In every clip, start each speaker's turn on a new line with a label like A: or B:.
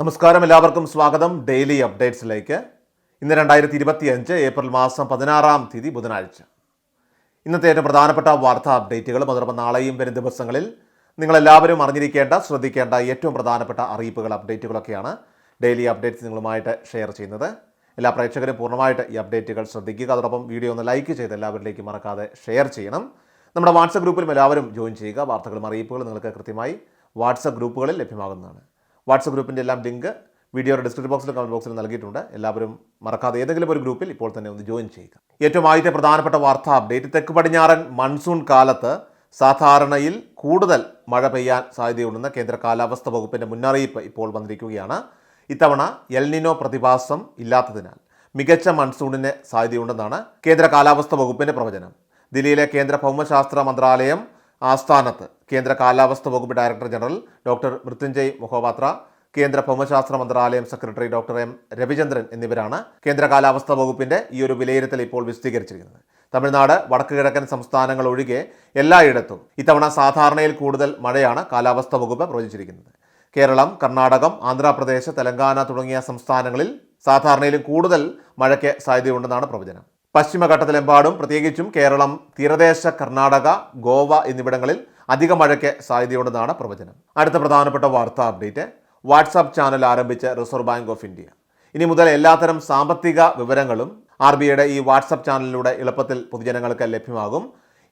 A: നമസ്കാരം എല്ലാവർക്കും സ്വാഗതം. ഡെയിലി അപ്ഡേറ്റ്സിലേക്ക്. ഇന്ന് രണ്ടായിരത്തി ഇരുപത്തി അഞ്ച് ഏപ്രിൽ മാസം പതിനാറാം തീയതി ബുധനാഴ്ച. ഇന്നത്തെ ഏറ്റവും പ്രധാനപ്പെട്ട വാർത്താ അപ്ഡേറ്റുകൾ അതോടൊപ്പം നാളെയും വരും ദിവസങ്ങളിൽ നിങ്ങളെല്ലാവരും അറിഞ്ഞിരിക്കേണ്ട ശ്രദ്ധിക്കേണ്ട ഏറ്റവും പ്രധാനപ്പെട്ട അറിയിപ്പുകൾ അപ്ഡേറ്റുകളൊക്കെയാണ് ഡെയിലി അപ്ഡേറ്റ്സ് നിങ്ങളുമായിട്ട് ഷെയർ ചെയ്യുന്നത്. എല്ലാ പ്രേക്ഷകരും പൂർണമായിട്ട് ഈ അപ്ഡേറ്റുകൾ ശ്രദ്ധിക്കുക. അതോടൊപ്പം വീഡിയോ ഒന്ന് ലൈക്ക് ചെയ്ത് എല്ലാവരിലേക്കും മറക്കാതെ ഷെയർ ചെയ്യണം. നമ്മുടെ വാട്സപ്പ് ഗ്രൂപ്പിലും എല്ലാവരും ജോയിൻ ചെയ്യുക. വാർത്തകളും അറിയിപ്പുകളും നിങ്ങൾക്ക് കൃത്യമായി വാട്സപ്പ് ഗ്രൂപ്പുകളിൽ ലഭ്യമാകുന്നതാണ്. വാട്സപ്പ് ഗ്രൂപ്പിന്റെ എല്ലാം ലിങ്ക് വീഡിയോയുടെ ഡിസ്ക്രിപ്ഷൻ ബോക്സിലും കമന്റ് ബോക്സിലും നൽകിയിട്ടുണ്ട്. എല്ലാവരും മറക്കാതെ ഏതെങ്കിലും ഒരു ഗ്രൂപ്പിൽ ഇപ്പോൾ തന്നെ ഒന്ന് ജോയിൻ ചെയ്യുക. ഏറ്റവും ആദ്യത്തെ പ്രധാനപ്പെട്ട വാർത്താ അപ്ഡേറ്റ്. തെക്ക് പടിഞ്ഞാറൻ മൺസൂൺ കാലത്ത് സാധാരണയിൽ കൂടുതൽ മഴ പെയ്യാൻ സാധ്യതയുണ്ടെന്ന് കേന്ദ്ര കാലാവസ്ഥ വകുപ്പിന്റെ മുന്നറിയിപ്പ് ഇപ്പോൾ വന്നിരിക്കുകയാണ്. ഇത്തവണ എൽനിനോ പ്രതിഭാസം ഇല്ലാത്തതിനാൽ മികച്ച മൺസൂണിന് സാധ്യതയുണ്ടെന്നാണ് കേന്ദ്ര കാലാവസ്ഥ വകുപ്പിന്റെ പ്രവചനം. ദില്ലിയിലെ കേന്ദ്ര ഭൗമശാസ്ത്ര മന്ത്രാലയം ആസ്ഥാനത്ത്. കേന്ദ്ര കാലാവസ്ഥ വകുപ്പ് director general doctor Mrityunjay Mohapatra കേന്ദ്ര ഭൗമശാസ്ത്ര മന്ത്രാലയം സെക്രട്ടറി ഡോക്ടർ എം രവിചന്ദ്രൻ എന്നിവരാണ് കേന്ദ്ര കാലാവസ്ഥ വകുപ്പിന്റെ ഈ ഒരു വിലയിരുത്തൽ ഇപ്പോൾ വിശദീകരിച്ചിരിക്കുന്നത്. തമിഴ്നാട് വടക്ക് കിഴക്കൻ സംസ്ഥാനങ്ങൾ ഒഴികെ എല്ലായിടത്തും ഇത്തവണ സാധാരണയിൽ കൂടുതൽ മഴയാണ് കാലാവസ്ഥ വകുപ്പ് പ്രവചിച്ചിരിക്കുന്നത്. കേരളം കർണാടകം ആന്ധ്രാപ്രദേശ് തെലങ്കാന തുടങ്ങിയ സംസ്ഥാനങ്ങളിൽ സാധാരണയിലും കൂടുതൽ മഴയ്ക്ക് സാധ്യതയുണ്ടെന്നാണ് പ്രവചനം. പശ്ചിമഘട്ടത്തിലെമ്പാടും പ്രത്യേകിച്ചും കേരളം തീരദേശ കർണാടക ഗോവ എന്നിവിടങ്ങളിൽ അധിക മഴയ്ക്ക് സാധ്യതയുണ്ടെന്നാണ് പ്രവചനം. അടുത്ത പ്രധാനപ്പെട്ട വാർത്താ അപ്ഡേറ്റ്. വാട്സാപ്പ് ചാനൽ ആരംഭിച്ച റിസർവ് ബാങ്ക് ഓഫ് ഇന്ത്യ. ഇനി മുതൽ എല്ലാത്തരം സാമ്പത്തിക വിവരങ്ങളും ആർ ബി ഐയുടെ ഈ വാട്സപ്പ് ചാനലിലൂടെ എളുപ്പത്തിൽ പൊതുജനങ്ങൾക്ക് ലഭ്യമാകും.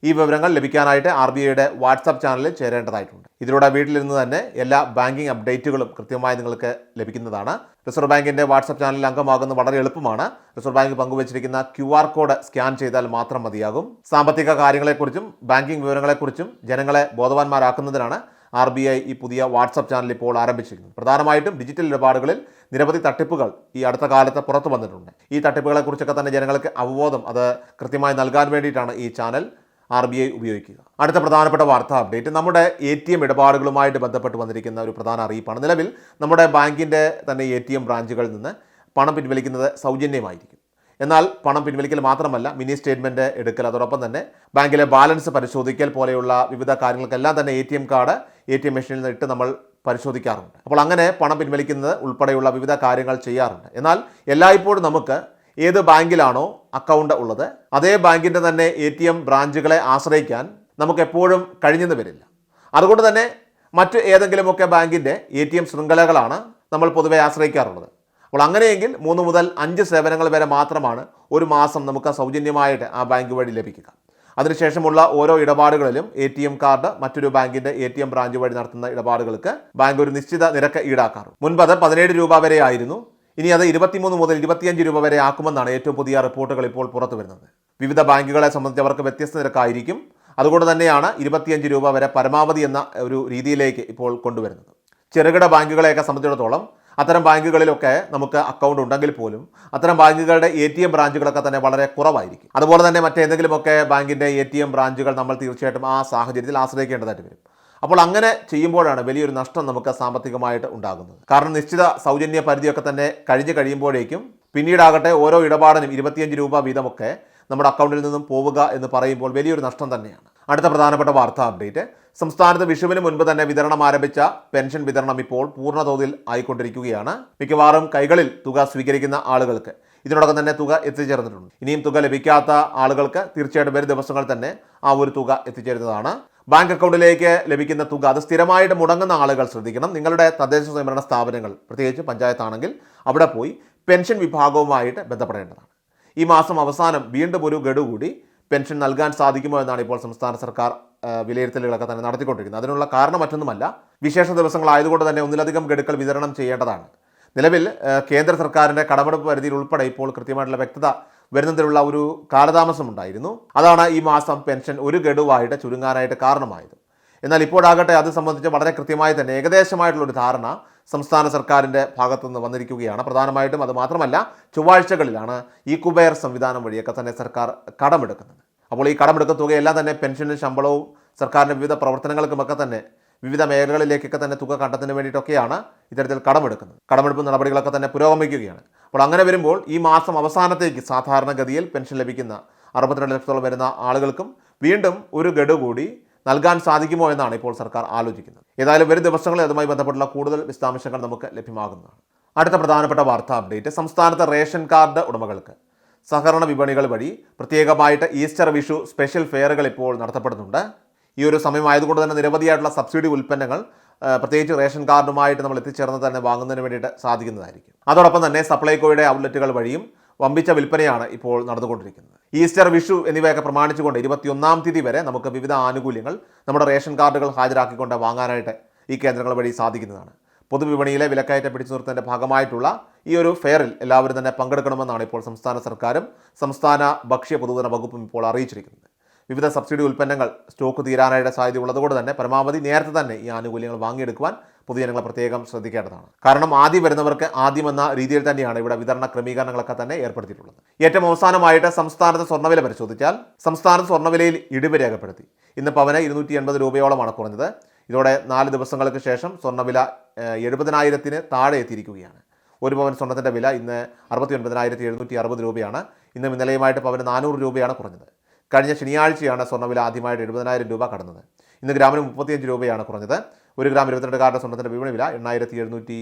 A: ഈ വിവരങ്ങൾ ലഭിക്കാനായിട്ട് ആർ ബി ഐയുടെ വാട്സാപ്പ് ചാനലിൽ ചേരേണ്ടതായിട്ടുണ്ട്. ഇതിലൂടെ വീട്ടിലിരുന്ന് തന്നെ എല്ലാ ബാങ്കിംഗ് അപ്ഡേറ്റുകളും കൃത്യമായി നിങ്ങൾക്ക് ലഭിക്കുന്നതാണ്. റിസർവ് ബാങ്കിന്റെ വാട്സാപ്പ് ചാനലിൽ അംഗമാകുന്നത് വളരെ എളുപ്പമാണ്. റിസർവ് ബാങ്ക് പങ്കുവച്ചിരിക്കുന്ന ക്യു ആർ കോഡ് സ്കാൻ ചെയ്താൽ മാത്രം മതിയാകും. സാമ്പത്തിക കാര്യങ്ങളെക്കുറിച്ചും ബാങ്കിംഗ് വിവരങ്ങളെക്കുറിച്ചും ജനങ്ങളെ ബോധവാന്മാരാക്കുന്നതിനാണ് ആർ ബി ഐ ഈ പുതിയ വാട്സപ്പ് ചാനൽ ഇപ്പോൾ ആരംഭിച്ചിരിക്കുന്നത്. പ്രധാനമായിട്ടും ഡിജിറ്റൽ ഇടപാടുകളിൽ നിരവധി തട്ടിപ്പുകൾ ഈ അടുത്ത കാലത്ത് പുറത്തു വന്നിട്ടുണ്ട്. ഈ തട്ടിപ്പുകളെക്കുറിച്ചൊക്കെ തന്നെ ജനങ്ങൾക്ക് അവബോധം അത് കൃത്യമായി നൽകാൻ വേണ്ടിയിട്ടാണ് ഈ ചാനൽ ആർ ബി ഐ ഉപയോഗിക്കുക. അടുത്ത പ്രധാനപ്പെട്ട വാർത്താ അപ്ഡേറ്റ് നമ്മുടെ എ ടി എം ഇടപാടുകളുമായിട്ട് ബന്ധപ്പെട്ട് വന്നിരിക്കുന്ന ഒരു പ്രധാന അറിയിപ്പാണ്. നിലവിൽ നമ്മുടെ ബാങ്കിന്റെ തന്നെ എ ടി എം ബ്രാഞ്ചുകളിൽ നിന്ന് പണം പിൻവലിക്കുന്നത് സൗജന്യമായിരിക്കും. എന്നാൽ പണം പിൻവലിക്കൽ മാത്രമല്ല മിനി സ്റ്റേറ്റ്മെന്റ് എടുക്കൽ അതോടൊപ്പം തന്നെ ബാങ്കിലെ ബാലൻസ് പരിശോധിക്കൽ പോലെയുള്ള വിവിധ കാര്യങ്ങൾക്കെല്ലാം തന്നെ A T M card A T M മെഷീനിൽ നിന്ന് ഇട്ട് നമ്മൾ പരിശോധിക്കാറുണ്ട്. അപ്പോൾ അങ്ങനെ പണം പിൻവലിക്കുന്നത് ഉൾപ്പെടെയുള്ള വിവിധ കാര്യങ്ങൾ ചെയ്യാറുണ്ട്. എന്നാൽ എല്ലായ്പ്പോഴും നമുക്ക് ഏത് ബാങ്കിലാണോ അക്കൗണ്ട് ഉള്ളത് അതേ ബാങ്കിന്റെ തന്നെ എ ടി എം ബ്രാഞ്ചുകളെ ആശ്രയിക്കാൻ നമുക്ക് എപ്പോഴും കഴിഞ്ഞെന്ന് വരില്ല. അതുകൊണ്ട് തന്നെ മറ്റ് ഏതെങ്കിലുമൊക്കെ ബാങ്കിന്റെ എ ടി എം ശൃംഖലകളാണ് നമ്മൾ പൊതുവെ ആശ്രയിക്കാറുള്ളത്. അപ്പോൾ അങ്ങനെയെങ്കിൽ മൂന്ന് മുതൽ അഞ്ച് സേവനങ്ങൾ വരെ മാത്രമാണ് ഒരു മാസം നമുക്ക് സൗജന്യമായിട്ട് ആ ബാങ്ക് വഴി ലഭിക്കുക. അതിനുശേഷമുള്ള ഓരോ ഇടപാടുകളിലും എ ടി എം കാർഡ് മറ്റൊരു ബാങ്കിന്റെ എ ടി എം ബ്രാഞ്ച് വഴി നടത്തുന്ന ഇടപാടുകൾക്ക് ബാങ്ക് ഒരു നിശ്ചിത നിരക്ക് ഈടാക്കാറുണ്ട്. മുൻപത് പതിനേഴ് രൂപ വരെ ആയിരുന്നു. ഇനി അത് ഇരുപത്തിമൂന്ന് മുതൽ ഇരുപത്തിയഞ്ച് രൂപ വരെ ആക്കുമെന്നാണ് ഏറ്റവും പുതിയ റിപ്പോർട്ടുകൾ ഇപ്പോൾ പുറത്തു വരുന്നത്. വിവിധ ബാങ്കുകളെ സംബന്ധിച്ച് അവർക്ക് വ്യത്യസ്ത നിരക്കായിരിക്കും. അതുകൊണ്ട് തന്നെയാണ് ഇരുപത്തിയഞ്ച് രൂപ വരെ പരമാവധി എന്ന ഒരു രീതിയിലേക്ക് ഇപ്പോൾ കൊണ്ടുവരുന്നത്. ചെറുകിട ബാങ്കുകളെയൊക്കെ സംബന്ധിച്ചിടത്തോളം അത്തരം ബാങ്കുകളിലൊക്കെ നമുക്ക് അക്കൗണ്ട് ഉണ്ടെങ്കിൽ പോലും അത്തരം ബാങ്കുകളുടെ എ ടി എം ബ്രാഞ്ചുകളൊക്കെ തന്നെ വളരെ കുറവായിരിക്കും. അതുപോലെ തന്നെ മറ്റേതെങ്കിലുമൊക്കെ ബാങ്കിന്റെ എ ടി എം ബ്രാഞ്ചുകൾ നമ്മൾ തീർച്ചയായിട്ടും ആ സാഹചര്യത്തിൽ ആശ്രയിക്കേണ്ടതായിട്ട് വരും. അപ്പോൾ അങ്ങനെ ചെയ്യുമ്പോഴാണ് വലിയൊരു നഷ്ടം നമുക്ക് സാമ്പത്തികമായിട്ട് ഉണ്ടാകുന്നത്. കാരണം നിശ്ചിത സൗജന്യ പരിധിയൊക്കെ തന്നെ കഴിഞ്ഞ് കഴിയുമ്പോഴേക്കും പിന്നീടാകട്ടെ ഓരോ ഇടപാടിനും ഇരുപത്തിയഞ്ച് രൂപ വീതമൊക്കെ നമ്മുടെ അക്കൗണ്ടിൽ നിന്നും പോവുക എന്ന് പറയുമ്പോൾ വലിയൊരു നഷ്ടം തന്നെയാണ്. അടുത്ത പ്രധാനപ്പെട്ട വാർത്താ അപ്ഡേറ്റ്. സംസ്ഥാനത്ത് വിഷുവിന് മുൻപ് തന്നെ വിതരണം ആരംഭിച്ച പെൻഷൻ വിതരണം ഇപ്പോൾ പൂർണതോതിൽ ആയിക്കൊണ്ടിരിക്കുകയാണ്. മിക്കവാറും കൈകളിൽ തുക സ്വീകരിക്കുന്ന ആളുകൾക്ക് ഇതിനോടൊപ്പം തന്നെ തുക എത്തിച്ചേർന്നിട്ടുണ്ട്. ഇനിയും തുക ലഭിക്കാത്ത ആളുകൾക്ക് തീർച്ചയായിട്ടും വരും ദിവസങ്ങൾ തന്നെ ആ ഒരു തുക എത്തിച്ചേരുന്നതാണ്. ബാങ്ക് അക്കൗണ്ടിലേക്ക് ലഭിക്കുന്ന തുക അത് സ്ഥിരമായിട്ട് മുടങ്ങുന്ന ആളുകൾ ശ്രദ്ധിക്കണം. നിങ്ങളുടെ തദ്ദേശ സ്വയംഭരണ സ്ഥാപനങ്ങൾ പ്രത്യേകിച്ച് പഞ്ചായത്താണെങ്കിൽ അവിടെ പോയി പെൻഷൻ വിഭാഗവുമായിട്ട് ബന്ധപ്പെടേണ്ടതാണ്. ഈ മാസം അവസാനം വീണ്ടും ഒരു ഗഡു കൂടി പെൻഷൻ നൽകാൻ സാധിക്കുമോ എന്നാണ് ഇപ്പോൾ സംസ്ഥാന സർക്കാർ വിലയിരുത്തലുകളൊക്കെ തന്നെ നടത്തിക്കൊണ്ടിരിക്കുന്നത്. അതിനുള്ള കാരണം മറ്റൊന്നുമല്ല. വിശേഷ ദിവസങ്ങളായതുകൊണ്ട് തന്നെ ഒന്നിലധികം ഗഡുക്കൾ വിതരണം ചെയ്യേണ്ടതാണ്. നിലവിൽ കേന്ദ്ര സർക്കാരിന്റെ കടമെടുപ്പ് പരിധിയിൽ ഉൾപ്പെടെ ഇപ്പോൾ കൃത്യമായിട്ടുള്ള വ്യക്തത വരുന്നതിലുള്ള ഒരു കാലതാമസം ഉണ്ടായിരുന്നു അതാണ് ഈ മാസം പെൻഷൻ ഒരു ഗഡുവായിട്ട് ചുരുങ്ങാനായിട്ട് കാരണമായത്. എന്നാൽ ഇപ്പോഴാകട്ടെ അത് സംബന്ധിച്ച് വളരെ കൃത്യമായി തന്നെ ഏകദേശമായിട്ടുള്ള ഒരു ധാരണ സംസ്ഥാന സർക്കാരിന്റെ ഭാഗത്തുനിന്ന് വന്നിരിക്കുകയാണ്. പ്രധാനമായിട്ടും അത് മാത്രമല്ല ചൊവ്വാഴ്ചകളിലാണ് ഈ കുബേർ സംവിധാനം വഴിയൊക്കെ തന്നെ സർക്കാർ കടമെടുക്കുന്നത്. അപ്പോൾ ഈ കടമെടുക്കുന്ന തുകയെല്ലാം തന്നെ പെൻഷനും ശമ്പളവും സർക്കാരിന്റെ വിവിധ പ്രവർത്തനങ്ങൾക്കുമൊക്കെ തന്നെ വിവിധ മേഖലകളിലേക്കൊക്കെ തന്നെ തുക കണ്ടെത്തുന്നതിന് വേണ്ടിയിട്ടൊക്കെയാണ് ഇത്തരത്തിൽ കടമെടുക്കുന്നത്. കടമെടുപ്പ് നടപടികളൊക്കെ തന്നെ പുരോഗമിക്കുകയാണ്. അപ്പോൾ അങ്ങനെ വരുമ്പോൾ ഈ മാസം അവസാനത്തേക്ക് സാധാരണഗതിയിൽ പെൻഷൻ ലഭിക്കുന്ന അറുപത്തിരണ്ട് ലക്ഷത്തോളം വരുന്ന ആളുകൾക്കും വീണ്ടും ഒരു ഗഡു കൂടി നൽകാൻ സാധിക്കുമോ എന്നാണ് ഇപ്പോൾ സർക്കാർ ആലോചിക്കുന്നത്. ഏതായാലും വരും ദിവസങ്ങളിൽ അതുമായി ബന്ധപ്പെട്ടുള്ള കൂടുതൽ വിശദാംശങ്ങൾ നമുക്ക് ലഭ്യമാകുന്നതാണ്. അടുത്ത പ്രധാനപ്പെട്ട വാർത്താ അപ്ഡേറ്റ് സംസ്ഥാനത്തെ റേഷൻ കാർഡ് ഉടമകൾക്ക്. സഹകരണ വിപണികൾ വഴി പ്രത്യേകമായിട്ട് ഈസ്റ്റർ വിഷു സ്പെഷ്യൽ ഫെയറുകൾ ഇപ്പോൾ നടത്തപ്പെടുന്നുണ്ട്. ഈ ഒരു സമയമായതുകൊണ്ട് തന്നെ നിരവധിയായിട്ടുള്ള സബ്സിഡി ഉൽപ്പന്നങ്ങൾ പ്രത്യേകിച്ച് റേഷൻ കാർഡുമായിട്ട് നമ്മൾ എത്തിച്ചേർന്ന് തന്നെ വാങ്ങുന്നതിന് വേണ്ടിയിട്ട് സാധിക്കുന്നതായിരിക്കും. അതോടൊപ്പം തന്നെ സപ്ലൈകോയുടെ ഔട്ട്ലെറ്റുകൾ വഴിയും വമ്പിച്ച വിൽപ്പനയാണ് ഇപ്പോൾ നടന്നുകൊണ്ടിരിക്കുന്നത്. ഈസ്റ്റർ വിഷു എന്നിവയൊക്കെ പ്രമാണിച്ചുകൊണ്ട് ഇരുപത്തിയൊന്നാം തീയതി വരെ നമുക്ക് വിവിധ ആനുകൂല്യങ്ങൾ നമ്മുടെ റേഷൻ കാർഡുകൾ ഹാജരാക്കിക്കൊണ്ട് വാങ്ങാനായിട്ട് ഈ കേന്ദ്രങ്ങൾ വഴി സാധിക്കുന്നതാണ്. പൊതുവിപണിയിലെ വിലക്കയറ്റം പിടിച്ചു നിർത്തുന്നതിന്റെ ഭാഗമായിട്ടുള്ള ഈ ഒരു ഫെയറിൽ എല്ലാവരും തന്നെ പങ്കെടുക്കണമെന്നാണ് ഇപ്പോൾ സംസ്ഥാന സർക്കാരും സംസ്ഥാന ഭക്ഷ്യ പൊതുജന വകുപ്പും ഇപ്പോൾ അറിയിച്ചിരിക്കുന്നത്. വിവിധ സബ്സിഡി ഉൽപ്പന്നങ്ങൾ സ്റ്റോക്ക് തീരാനായിട്ട് സാധ്യത ഉള്ളതുകൊണ്ട് തന്നെ പരമാവധി നേരത്തെ തന്നെ ഈ ആനുകൂല്യങ്ങൾ വാങ്ങിയെടുക്കുവാൻ പൊതുജനങ്ങൾ പ്രത്യേകം ശ്രദ്ധിക്കേണ്ടതാണ്. കാരണം ആദ്യം വരുന്നവർക്ക് ആദ്യം എന്ന രീതിയിൽ തന്നെയാണ് ഇവിടെ വിതരണ ക്രമീകരണങ്ങളൊക്കെ തന്നെ ഏർപ്പെടുത്തിയിട്ടുള്ളത്. ഏറ്റവും അവസാനമായിട്ട് സംസ്ഥാനത്തെ സ്വർണവില പരിശോധിച്ചാൽ സംസ്ഥാനത്ത് സ്വർണവിലയിൽ ഇടിവ് രേഖപ്പെടുത്തി. ഇന്ന് പവന് ഇരുന്നൂറ്റി എൺപത് രൂപയോളമാണ് കുറഞ്ഞത്. ഇതോടെ നാല് ദിവസങ്ങൾക്ക് ശേഷം സ്വർണവില എഴുപതിനായിരത്തിന് താഴെ എത്തിയിരിക്കുകയാണ്. ഒരു പവൻ സ്വർണത്തിന്റെ വില ഇന്ന് അറുപത്തി ഒൻപതിനായിരത്തി എഴുന്നൂറ്റി അറുപത് രൂപയാണ്. ഇന്നും ഇന്നലെയുമായിട്ട് പവന് നാനൂറ് രൂപയാണ് കുറഞ്ഞത്. കഴിഞ്ഞ ശനിയാഴ്ചയാണ് സ്വർണവില ആദ്യമായിട്ട് എഴുപതിനായിരം രൂപ കടന്നത്. ഇന്ന് ഗ്രാമിന് മുപ്പത്തിയഞ്ച് രൂപയാണ് കുറഞ്ഞത്. ഒരു ഗ്രാം ഇരുപത്തിരണ്ട് കാരുടെ സ്വർണത്തിന്റെ വിപണി വില എണ്ണായിരത്തി എഴുന്നൂറ്റി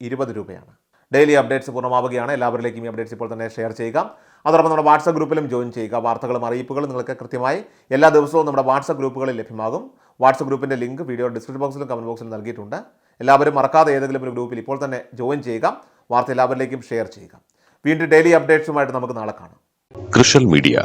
A: ഇരുപത് രൂപയാണ്. ഡെയിലി അപ്ഡേറ്റ്സ് പൂർണമാവുകയാണ്. എല്ലാവരിലേക്കും ഈ അപ്ഡേറ്റ്സ് ഇപ്പോൾ തന്നെ ഷെയർ ചെയ്യുക. അതോടൊപ്പം നമ്മുടെ വാട്സപ്പ് ഗ്രൂപ്പിലും ജോയിൻ ചെയ്യുക. വാർത്തകളും അറിയിപ്പുകളും നിങ്ങൾക്ക് കൃത്യമായി എല്ലാ ദിവസവും നമ്മുടെ വാട്സപ്പ് ഗ്രൂപ്പുകളിൽ ലഭ്യമാകും. വാട്സപ്പ് ഗ്രൂപ്പിന്റെ ലിങ്ക് വീഡിയോ ഡിസ്ക്രിപ്ഷൻ ബോക്സിലും കമന്റ് ബോക്സിലും നൽകിയിട്ടുണ്ട്. എല്ലാവരും മറക്കാതെ ഏതെങ്കിലും ഒരു ഗ്രൂപ്പിൽ ഇപ്പോൾ തന്നെ ജോയിൻ ചെയ്യുക. വാർത്ത എല്ലാവരിലേക്കും ഷെയർ ചെയ്യുക. വീണ്ടും ഡെയിലി അപ്ഡേറ്റ്സുമായിട്ട് നമുക്ക് നാളെ കാണാം.
B: കൃഷൽ മീഡിയ